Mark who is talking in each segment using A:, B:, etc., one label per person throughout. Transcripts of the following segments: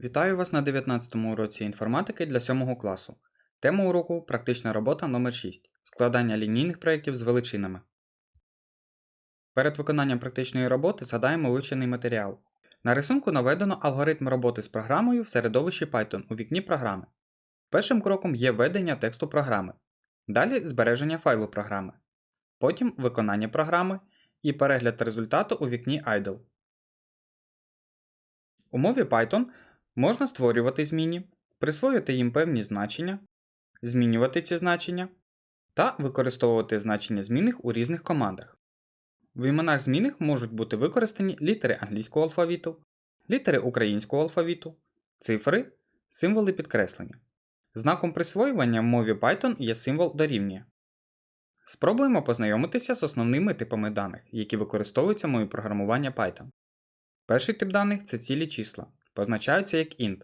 A: Вітаю вас на 19 му уроці інформатики для 7 класу. Тема уроку практична робота номер 6 Складання лінійних проєктів з величинами. Перед виконанням практичної роботи згадаємо вивчений матеріал. На рисунку наведено алгоритм роботи з програмою в середовищі Python у вікні програми. Першим кроком є введення тексту програми, далі збереження файлу програми, потім виконання програми і перегляд результату у вікні Idle. У мові Python можна створювати змінні, присвоювати їм певні значення, змінювати ці значення та використовувати значення змінних у різних командах. В іменах змінних можуть бути використані літери англійського алфавіту, літери українського алфавіту, цифри, символи підкреслення. Знаком присвоювання в мові Python є символ дорівнює. Спробуємо познайомитися з основними типами даних, які використовуються в мові програмування Python. Перший тип даних це цілі числа, позначаються як int.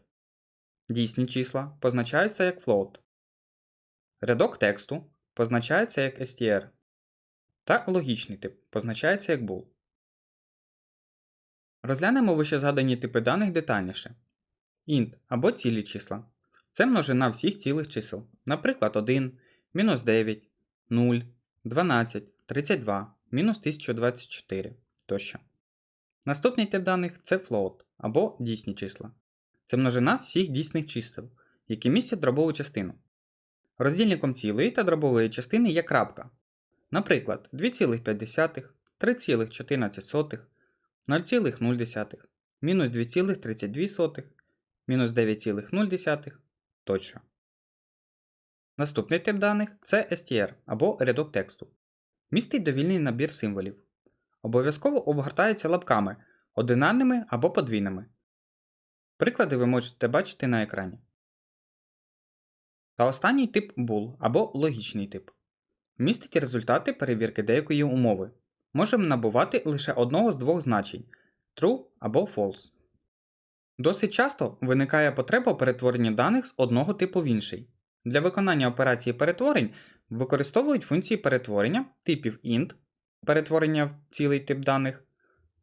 A: Дійсні числа позначаються як float. Рядок тексту позначається як str. Та логічний тип позначається як bool. Розглянемо вище згадані типи даних детальніше. int або цілі числа. Це множина всіх цілих чисел, наприклад, 1, мінус 9, 0, 12, 32, мінус 1024 тощо. Наступний тип даних це float або дійсні числа. Це множина всіх дійсних чисел, які містять дробову частину. Роздільником цілої та дробової частини є крапка. Наприклад, 2,5, 3,14, 0,0, мінус 2,32, мінус 9,0 тощо. Наступний тип даних це str або рядок тексту. Містить довільний набір символів. Обов'язково обгортається лапками одинарними або подвійними. Приклади ви можете бачити на екрані. Та останній тип bool або логічний тип. Містить результати перевірки деякої умови. Можемо набувати лише одного з двох значень true або false. Досить часто виникає потреба у перетворенні даних з одного типу в інший. Для виконання операції перетворень використовують функції перетворення типів int, перетворення в цілий тип даних,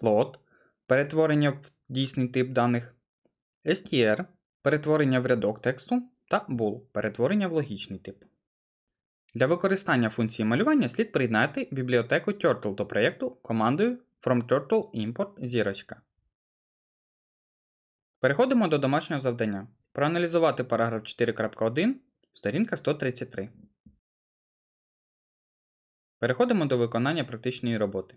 A: float, перетворення в дійсний тип даних, str, перетворення в рядок тексту та bool, перетворення в логічний тип. Для використання функції малювання слід приєднати бібліотеку Turtle до проєкту командою FromTurtleImport зірочка. Переходимо до домашнього завдання. Проаналізувати параграф 4.1, сторінка 133. Переходимо до виконання практичної роботи.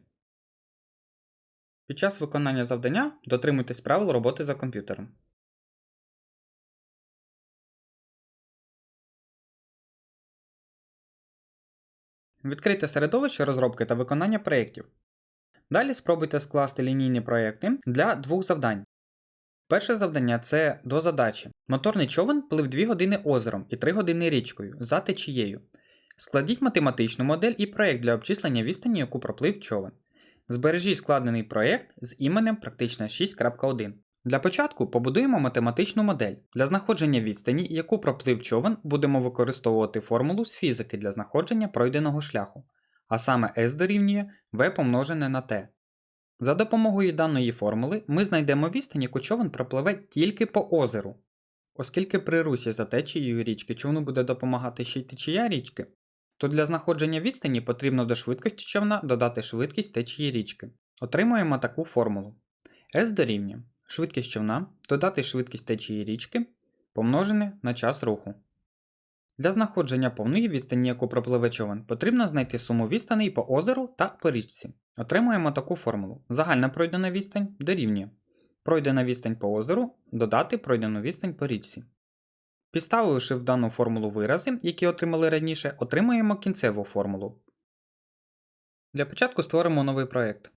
A: Під час виконання завдання дотримуйтесь правил роботи за комп'ютером. Відкрийте середовище розробки та виконання проєктів. Далі спробуйте скласти лінійні проєкти для двох завдань. Перше завдання це до задачі. Моторний човен плив 2 години озером і 3 години річкою за течією. Складіть математичну модель і проєкт для обчислення відстані, яку проплив човен. Збережіть складений проєкт з іменем практична 6.1. Для початку побудуємо математичну модель. Для знаходження відстані, яку проплив човен, будемо використовувати формулу з фізики для знаходження пройденого шляху, а саме S дорівнює V помножене на T. За допомогою даної формули ми знайдемо відстань, яку човен пропливе тільки по озеру. Оскільки при русі за течією річки човну буде допомагати ще й течія річки, то для знаходження відстані потрібно до швидкості човна додати швидкість течії річки. Отримуємо таку формулу. S дорівнює швидкість човна додати швидкість течії річки помножене на час руху. Для знаходження повної відстані, яку пропливе човен, потрібно знайти суму відстаней по озеру та по річці. Отримуємо таку формулу. Загальна пройдена відстань дорівнює. Пройдена відстань по озеру додати пройдену відстань по річці. Підставивши в дану формулу вирази, які отримали раніше, отримаємо кінцеву формулу. Для початку створимо новий проєкт.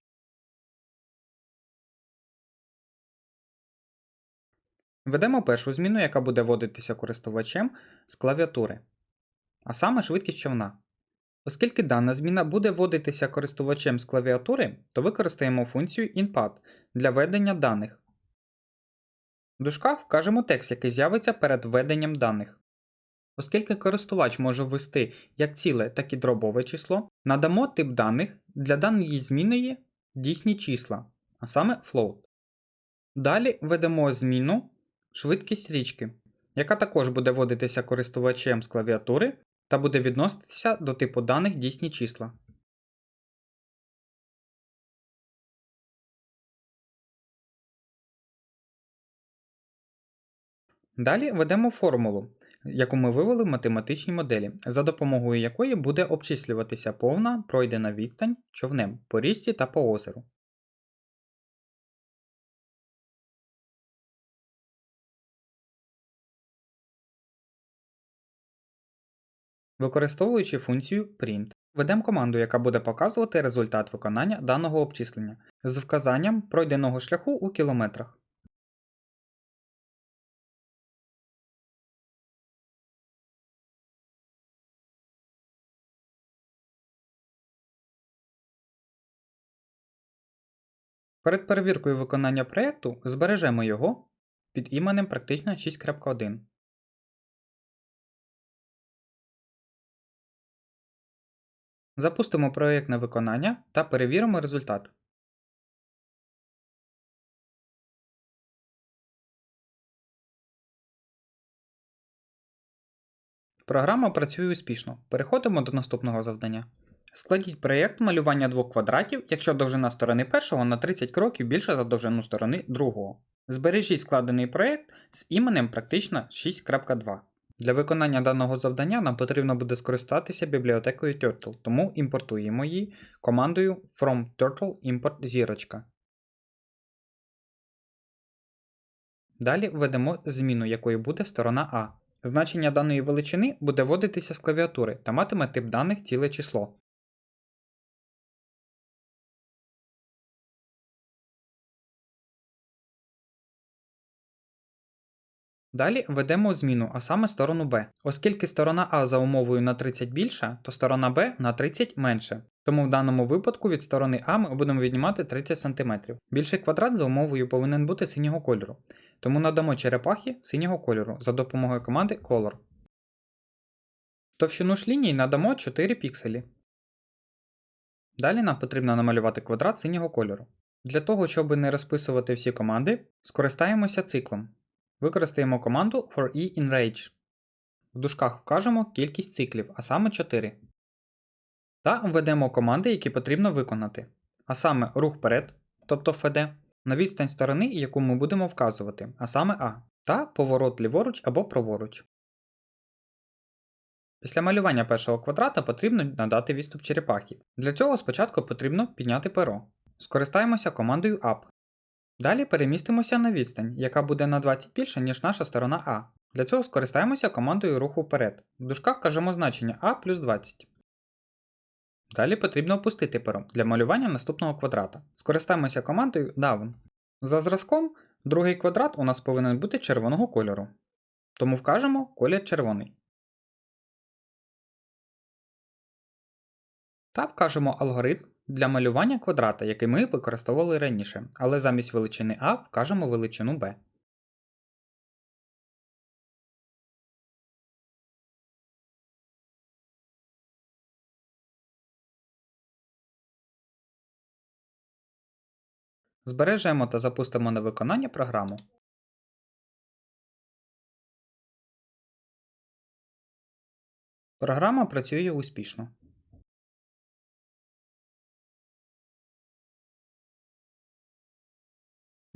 A: Введемо першу зміну, яка буде вводитися користувачем з клавіатури, а саме швидкість човна. Оскільки дана зміна буде вводитися користувачем з клавіатури, то використаємо функцію input для введення даних. В дужках вкажемо текст, який з'явиться перед введенням даних. Оскільки користувач може ввести як ціле, так і дробове число, надамо тип даних для даної зміни дійсні числа, а саме float. Далі введемо зміну швидкість річки, яка також буде вводитися користувачем з клавіатури та буде відноситися до типу даних дійсні числа. Далі ведемо формулу, яку ми вивели в математичній моделі, за допомогою якої буде обчислюватися повна пройдена відстань човнем по річці та по озеру. Використовуючи функцію print, ведемо команду, яка буде показувати результат виконання даного обчислення з вказанням пройденого шляху у кілометрах. Перед перевіркою виконання проєкту збережемо його під іменем практично 6.1. Запустимо проєкт на виконання та перевіримо результат. Програма працює успішно. Переходимо до наступного завдання. Складіть проєкт малювання двох квадратів, якщо довжина сторони першого на 30 кроків більша за довжину сторони другого. Збережіть складений проєкт з іменем практично 6.2. Для виконання даного завдання нам потрібно буде скористатися бібліотекою Turtle, тому імпортуємо її командою from turtle import зірочка. Далі введемо зміну, якою буде сторона А. Значення даної величини буде вводитися з клавіатури та матиме тип даних ціле число. Далі введемо зміну, а саме сторону b. Оскільки сторона А за умовою на 30 більша, то сторона b на 30 менше. Тому в даному випадку від сторони А ми будемо віднімати 30 см. Більший квадрат за умовою повинен бути синього кольору. Тому надамо черепахи синього кольору за допомогою команди Color. Товщину ж лінії надамо 4 пікселі. Далі нам потрібно намалювати квадрат синього кольору. Для того, щоб не розписувати всі команди, скористаємося циклом. Використаємо команду forEInRange. В дужках вкажемо кількість циклів, а саме 4. Та введемо команди, які потрібно виконати. А саме рух вперед, тобто FD, на відстань сторони, яку ми будемо вказувати, а саме А, та поворот ліворуч або праворуч. Після малювання першого квадрата потрібно надати відступ черепахи. Для цього спочатку потрібно підняти перо. Скористаємося командою Up. Далі перемістимося на відстань, яка буде на 20 більше, ніж наша сторона А. Для цього скористаємося командою руху вперед. В дужках кажемо значення А плюс 20. Далі потрібно опустити перо для малювання наступного квадрата. Скористаємося командою Down. За зразком, другий квадрат у нас повинен бути червоного кольору. Тому вкажемо колір червоний. Та вкажемо алгоритм для малювання квадрата, який ми використовували раніше, але замість величини А вкажемо величину b. Збережемо та запустимо на виконання програму. Програма працює успішно.